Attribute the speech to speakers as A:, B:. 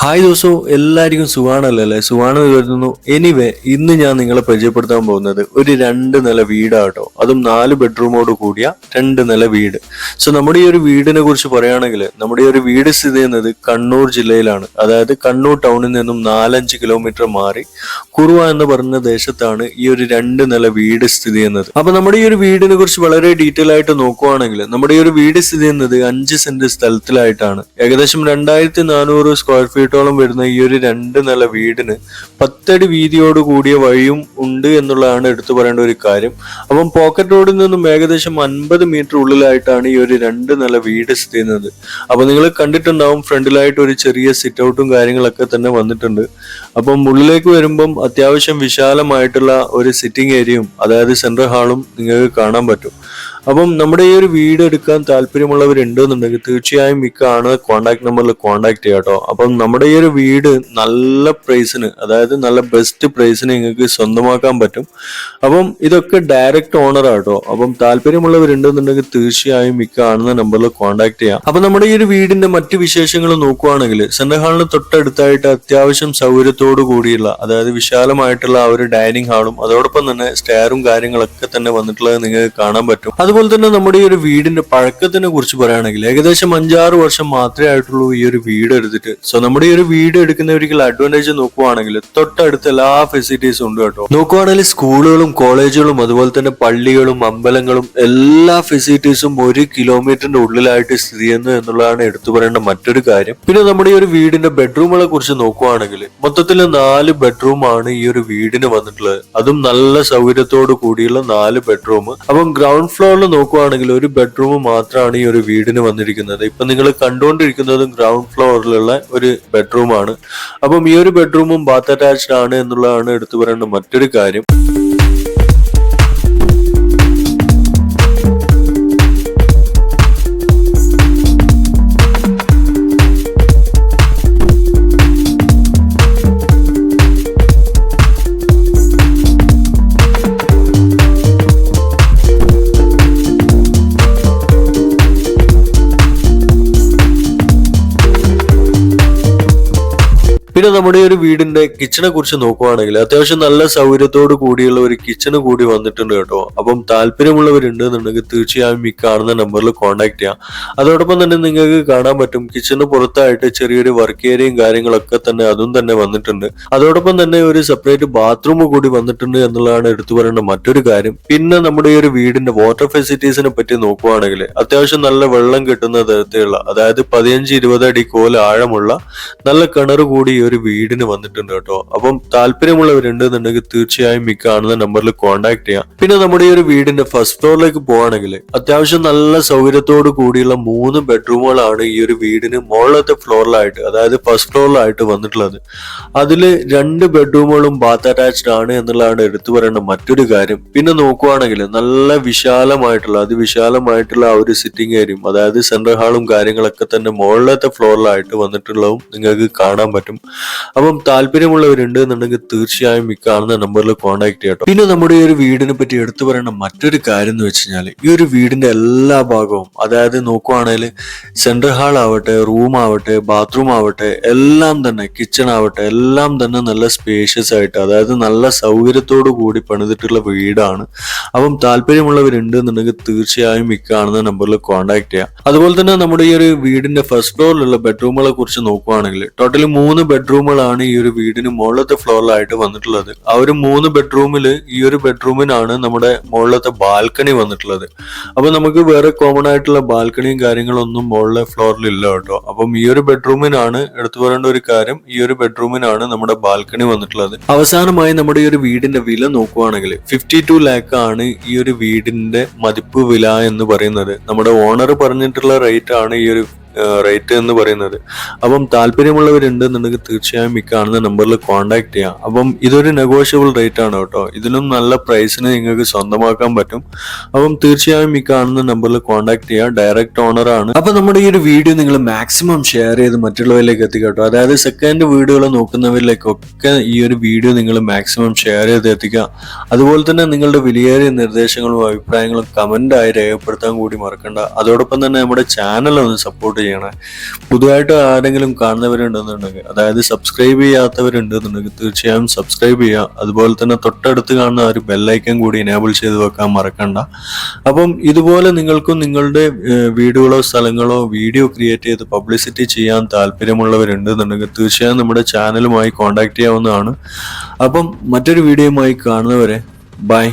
A: Hi ദോസോ എല്ലാവർക്കും സുഖാണല്ലോ അല്ലേ? സുഖാണ് വരുന്നു എനിവേ ഇന്ന് ഞാൻ നിങ്ങളെ പരിചയപ്പെടുത്താൻ പോകുന്നത് ഒരു രണ്ട് നില വീടാട്ടോ. അതും നാല് ബെഡ്റൂമോട് കൂടിയ രണ്ട് നില വീട്. സോ നമ്മുടെ ഈ ഒരു വീടിനെ കുറിച്ച് പറയുകയാണെങ്കിൽ നമ്മുടെ ഈ ഒരു വീട് സ്ഥിതി ചെയ്യുന്നത് കണ്ണൂർ ജില്ലയിലാണ്. അതായത് കണ്ണൂർ ടൗണിൽ നിന്നും നാലഞ്ച് കിലോമീറ്റർ മാറി കുറുവ എന്ന് പറഞ്ഞ ദേശത്താണ് ഈ ഒരു രണ്ട് നില വീട് സ്ഥിതി ചെയ്യുന്നത്. അപ്പൊ നമ്മുടെ ഈ ഒരു വീടിനെ കുറിച്ച് വളരെ ഡീറ്റെയിൽ ആയിട്ട് നോക്കുവാണെങ്കിൽ നമ്മുടെ ഈ ഒരു വീട് സ്ഥിതി ചെയ്യുന്നത് അഞ്ച് സെന്റ് സ്ഥലത്തിലായിട്ടാണ്. ഏകദേശം രണ്ടായിരത്തി നാനൂറ് സ്ക്വയർ ഫീറ്റോളം വരുന്ന ഈ ഒരു രണ്ട് നില വീടിന് പത്തടി വീതിയോട് കൂടിയ വഴിയും ഉണ്ട് എന്നുള്ളതാണ് എടുത്തു പറയേണ്ട ഒരു കാര്യം. അപ്പം പോക്കറ്റ് റോഡിൽ നിന്നും ഏകദേശം അൻപത് മീറ്റർ ഉള്ളിലായിട്ടാണ് ഈ ഒരു രണ്ട് നില വീട് സ്ഥിതി ചെയ്യുന്നത്. അപ്പൊ നിങ്ങൾ കണ്ടിട്ടുണ്ടാവും ഫ്രണ്ടിലായിട്ട് ഒരു ചെറിയ സിറ്റ് ഔട്ടും കാര്യങ്ങളൊക്കെ തന്നെ വന്നിട്ടുണ്ട്. അപ്പം ഉള്ളിലേക്ക് വരുമ്പം അത്യാവശ്യം വിശാലമായിട്ടുള്ള ഒരു സിറ്റിംഗ് ഏരിയയും അതായത് സെൻട്രൽ ഹാളും നിങ്ങൾക്ക് കാണാൻ പറ്റും. അപ്പം നമ്മുടെ ഈ ഒരു വീട് എടുക്കാൻ താല്പര്യമുള്ളവരുണ്ട് എന്നുണ്ടെങ്കിൽ തീർച്ചയായും ഈ കാണുന്ന കോൺടാക്ട് നമ്പറിൽ കോൺടാക്ട് ചെയ്യാം കേട്ടോ അപ്പം നമ്മുടെ ഈ ഒരു വീട് നല്ല പ്രൈസിന് അതായത് നല്ല ബെസ്റ്റ് പ്രൈസിന് നിങ്ങൾക്ക് സ്വന്തമാക്കാൻ പറ്റും. അപ്പം ഇതൊക്കെ ഡയറക്റ്റ് ഓണർ ആട്ടോ അപ്പം താല്പര്യമുള്ളവരുണ്ടെന്നുണ്ടെങ്കിൽ തീർച്ചയായും ഈ കാണുന്ന നമ്പറിൽ കോൺടാക്ട് ചെയ്യാം. അപ്പം നമ്മുടെ ഈ ഒരു വീടിന്റെ മറ്റ് വിശേഷങ്ങൾ നോക്കുവാണെങ്കിൽ സെൻട്രൽ ഹാളിന് തൊട്ടടുത്തായിട്ട് അത്യാവശ്യം സൗകര്യത്തോടു കൂടിയുള്ള അതായത് വിശാലമായിട്ടുള്ള ആ ഒരു ഡൈനിങ് ഹാളും അതോടൊപ്പം തന്നെ സ്റ്റെയറും കാര്യങ്ങളൊക്കെ തന്നെ വന്നിട്ടുള്ളത് നിങ്ങൾക്ക് കാണാൻ പറ്റും. അതുപോലെ തന്നെ നമ്മുടെ ഈ ഒരു വീടിന്റെ പഴക്കത്തിനെ കുറിച്ച് പറയുകയാണെങ്കിൽ ഏകദേശം അഞ്ചാറ് വർഷം മാത്രമേ ആയിട്ടുള്ളൂ ഈ ഒരു വീട് എടുത്തിട്ട്. സോ നമ്മുടെ ഈ ഒരു വീട് എടുക്കുന്നവർക്ക് അഡ്വാന്റേജ് നോക്കുവാണെങ്കിൽ തൊട്ടടുത്ത് എല്ലാ ഫെസിലിറ്റീസും ഉണ്ട് കേട്ടോ. നോക്കുവാണെങ്കിൽ സ്കൂളുകളും കോളേജുകളും അതുപോലെ തന്നെ പള്ളികളും അമ്പലങ്ങളും എല്ലാ ഫെസിലിറ്റീസും ഒരു കിലോമീറ്ററിന്റെ ഉള്ളിലായിട്ട് സ്ഥിതി ചെയ്യുന്നു എന്നുള്ളതാണ് എടുത്തു പറയേണ്ട മറ്റൊരു കാര്യം. പിന്നെ നമ്മുടെ ഈ ഒരു വീടിന്റെ ബെഡ്റൂമുകളെ കുറിച്ച് നോക്കുവാണെങ്കിൽ മൊത്തത്തിൽ നാല് ബെഡ്റൂം ആണ് ഈ ഒരു വീടിന് വന്നിട്ടുള്ളത്. അതും നല്ല സൗകര്യത്തോടു കൂടിയുള്ള നാല് ബെഡ്റൂം അപ്പം ഗ്രൗണ്ട് ഫ്ലോറിൽ നോക്കുവാണെങ്കിൽ ഒരു ബെഡ്റൂം മാത്രമാണ് ഈ ഒരു വീടിന് വന്നിരിക്കുന്നത്. ഇപ്പൊ നിങ്ങൾ കണ്ടുകൊണ്ടിരിക്കുന്നതും ഗ്രൗണ്ട് ഫ്ലോറിലുള്ള ഒരു ബെഡ്റൂമാണ് അപ്പം ഈ ഒരു ബെഡ്റൂമും ബാത്ത് അറ്റാച്ച്ഡ് ആണ് എന്നുള്ളതാണ് എടുത്തു പറയേണ്ട മറ്റൊരു കാര്യം. പിന്നെ നമ്മുടെ ഒരു വീടിന്റെ കിച്ചണെ കുറിച്ച് നോക്കുവാണെങ്കിൽ അത്യാവശ്യം നല്ല സൗകര്യത്തോട് കൂടിയുള്ള ഒരു കിച്ചണ് കൂടി വന്നിട്ടുണ്ട് കേട്ടോ. അപ്പം താല്പര്യമുള്ളവരുണ്ട് എന്നുണ്ടെങ്കിൽ തീർച്ചയായും ഈ കാണുന്ന നമ്പറിൽ കോൺടാക്ട് ചെയ്യാം. അതോടൊപ്പം തന്നെ നിങ്ങൾക്ക് കാണാൻ പറ്റും കിച്ചണ് പുറത്തായിട്ട് ചെറിയൊരു വർക്ക് ഏരിയയും കാര്യങ്ങളൊക്കെ തന്നെ അതും തന്നെ വന്നിട്ടുണ്ട്. അതോടൊപ്പം തന്നെ ഒരു സെപ്പറേറ്റ് ബാത്റൂം കൂടി വന്നിട്ടുണ്ട് എന്നുള്ളതാണ് എടുത്തു പറയേണ്ട മറ്റൊരു കാര്യം. പിന്നെ നമ്മുടെ ഈ ഒരു വീടിന്റെ വാട്ടർ ഫെസിലിറ്റീസിനെ പറ്റി നോക്കുവാണെങ്കിൽ അത്യാവശ്യം നല്ല വെള്ളം കിട്ടുന്ന തരത്തിലുള്ള അതായത് പതിനഞ്ച് ഇരുപത് അടി കോൽ ആഴമുള്ള നല്ല കിണർ കൂടി ഒരു വീടിന് വന്നിട്ടുണ്ട് കേട്ടോ. അപ്പം താല്പര്യമുള്ളവരുണ്ട് എന്നുണ്ടെങ്കിൽ തീർച്ചയായും ഈ കാണുന്ന നമ്പറിൽ കോൺടാക്ട് ചെയ്യാം. പിന്നെ നമ്മുടെ ഈ ഒരു വീടിന്റെ ഫസ്റ്റ് ഫ്ലോറിലേക്ക് പോവാണെങ്കിൽ അത്യാവശ്യം നല്ല സൗകര്യത്തോട് കൂടിയുള്ള മൂന്ന് ബെഡ്റൂമുകളാണ് ഈ ഒരു വീടിന് മുകളിലത്തെ ഫ്ലോറിലായിട്ട് അതായത് ഫസ്റ്റ് ഫ്ലോറിലായിട്ട് വന്നിട്ടുള്ളത്. അതിൽ രണ്ട് ബെഡ്റൂമുകളും ബാത്ത് അറ്റാച്ച്ഡ് ആണ് എന്നുള്ളതാണ് എടുത്തു പറയേണ്ട മറ്റൊരു കാര്യം. പിന്നെ നോക്കുവാണെങ്കിൽ നല്ല വിശാലമായിട്ടുള്ള അതിവിശാലമായിട്ടുള്ള ആ ഒരു സിറ്റിംഗ് ഏരിയയും അതായത് സെൻട്രൽ ഹാളും കാര്യങ്ങളൊക്കെ തന്നെ മുകളിലത്തെ ഫ്ലോറിലായിട്ട് വന്നിട്ടുള്ളതും നിങ്ങൾക്ക് കാണാൻ പറ്റും. അപ്പം താല്പര്യമുള്ളവരുണ്ട് എന്നുണ്ടെങ്കിൽ തീർച്ചയായും ഈ കാണുന്ന നമ്പറിൽ കോൺടാക്ട് ചെയ്യട്ടോ പിന്നെ നമ്മുടെ ഈ ഒരു വീടിനെ പറ്റി എടുത്തു പറയേണ്ട മറ്റൊരു കാര്യം എന്ന് വെച്ച് കഴിഞ്ഞാൽ ഈ ഒരു വീടിന്റെ എല്ലാ ഭാഗവും അതായത് നോക്കുവാണെങ്കിൽ സെൻട്രൽ ഹാൾ ആവട്ടെ റൂം ആവട്ടെ ബാത്റൂം ആവട്ടെ എല്ലാം തന്നെ കിച്ചൺ ആവട്ടെ എല്ലാം തന്നെ നല്ല സ്പേഷ്യസ് ആയിട്ട് അതായത് നല്ല സൗകര്യത്തോടു കൂടി പണിതിട്ടുള്ള വീടാണ്. അപ്പം താല്പര്യമുള്ളവരുണ്ട് എന്നുണ്ടെങ്കിൽ തീർച്ചയായും ഈ കാണുന്ന നമ്പറിൽ കോൺടാക്ട് ചെയ്യാം. അതുപോലെ തന്നെ നമ്മുടെ ഈ ഒരു വീടിന്റെ ഫസ്റ്റ് ഫ്ലോറിലുള്ള ബെഡ്റൂമുകളെ കുറിച്ച് നോക്കുവാണെങ്കിൽ ടോട്ടലി മൂന്ന് ബെഡ്റൂമുകളാണ് ഈ ഒരു വീടിന് മുകളിലത്തെ ഫ്ലോറിലായിട്ട് വന്നിട്ടുള്ളത്. ആ ഒരു മൂന്ന് ബെഡ്റൂമിൽ ഈ ഒരു ബെഡ്റൂമിനാണ് നമ്മുടെ മുകളിലത്തെ ബാൽക്കണി വന്നിട്ടുള്ളത്. അപ്പൊ നമുക്ക് വേറെ കോമൺ ആയിട്ടുള്ള ബാൽക്കണിയും കാര്യങ്ങളൊന്നും മുകളിലെ ഫ്ലോറിൽ ഇല്ല കേട്ടോ. അപ്പം ഈ ഒരു ബെഡ്റൂമിനാണ് എടുത്തു പറയേണ്ട ഒരു കാര്യം ഈ ഒരു ബെഡ്റൂമിനാണ് നമ്മുടെ ബാൽക്കണി വന്നിട്ടുള്ളത്. അവസാനമായി നമ്മുടെ ഈ ഒരു വീടിന്റെ വില നോക്കുവാണെങ്കിൽ ഫിഫ്റ്റി ടു ലാക്ക് ആണ് ഈ ഒരു വീടിന്റെ മതിപ്പ് വില എന്ന് പറയുന്നത്. നമ്മുടെ ഓണർ പറഞ്ഞിട്ടുള്ള റേറ്റ് ആണ് ഈ ഒരു റേറ്റ് എന്ന് പറയുന്നത്. അപ്പം താല്പര്യമുള്ളവരുണ്ടെന്നുണ്ടെങ്കിൽ തീർച്ചയായും ഈ കാണുന്ന നമ്പറിൽ കോൺടാക്ട് ചെയ്യാം. അപ്പം ഇതൊരു നെഗോഷ്യബിൾ റേറ്റ് ആണ് കേട്ടോ. ഇതിലും നല്ല പ്രൈസിന് നിങ്ങൾക്ക് സ്വന്തമാക്കാൻ പറ്റും. അപ്പം തീർച്ചയായും ഈ കാണുന്ന നമ്പറിൽ കോൺടാക്ട് ചെയ്യാം. ഡയറക്റ്റ് ഓണർ ആണ്. അപ്പൊ നമ്മുടെ ഈ ഒരു വീഡിയോ നിങ്ങൾ മാക്സിമം ഷെയർ ചെയ്ത് മറ്റുള്ളവരിലേക്ക് എത്തിക്കട്ടോ അതായത് സെക്കൻഡ് വീഡിയോകൾ നോക്കുന്നവരിലേക്കൊക്കെ ഈ ഒരു വീഡിയോ നിങ്ങൾ മാക്സിമം ഷെയർ ചെയ്ത് എത്തിക്കുക. അതുപോലെ തന്നെ നിങ്ങളുടെ വിലയേറിയ നിർദ്ദേശങ്ങളും അഭിപ്രായങ്ങളും കമന്റ് ആയി രേഖപ്പെടുത്താൻ കൂടി മറക്കണ്ട. അതോടൊപ്പം തന്നെ നമ്മുടെ ചാനൽ ഒന്ന് സപ്പോർട്ട് ചെയ്യുക ചെയ്യണേ. പുതുതായിട്ട് ആരെങ്കിലും കാണുന്നവരുണ്ടെന്നുണ്ടെങ്കിൽ അതായത് സബ്സ്ക്രൈബ് ചെയ്യാത്തവരുണ്ടെന്നുണ്ടെങ്കിൽ തീർച്ചയായും സബ്സ്ക്രൈബ് ചെയ്യുക. അതുപോലെ തന്നെ തൊട്ടടുത്ത് കാണുന്ന ഒരു ബെല്ലൈക്കൻ കൂടി എനേബിൾ ചെയ്ത് വെക്കാൻ മറക്കണ്ട. അപ്പം ഇതുപോലെ നിങ്ങൾക്കും നിങ്ങളുടെ വീടുകളോ സ്ഥലങ്ങളോ വീഡിയോ ക്രിയേറ്റ് ചെയ്ത് പബ്ലിസിറ്റി ചെയ്യാൻ താല്പര്യമുള്ളവരുണ്ടെന്നുണ്ടെങ്കിൽ തീർച്ചയായും നമ്മുടെ ചാനലുമായി കോൺടാക്ട് ചെയ്യാവുന്നതാണ്. അപ്പം മറ്റൊരു വീഡിയോയുമായി കാണുന്നവരെ ബൈ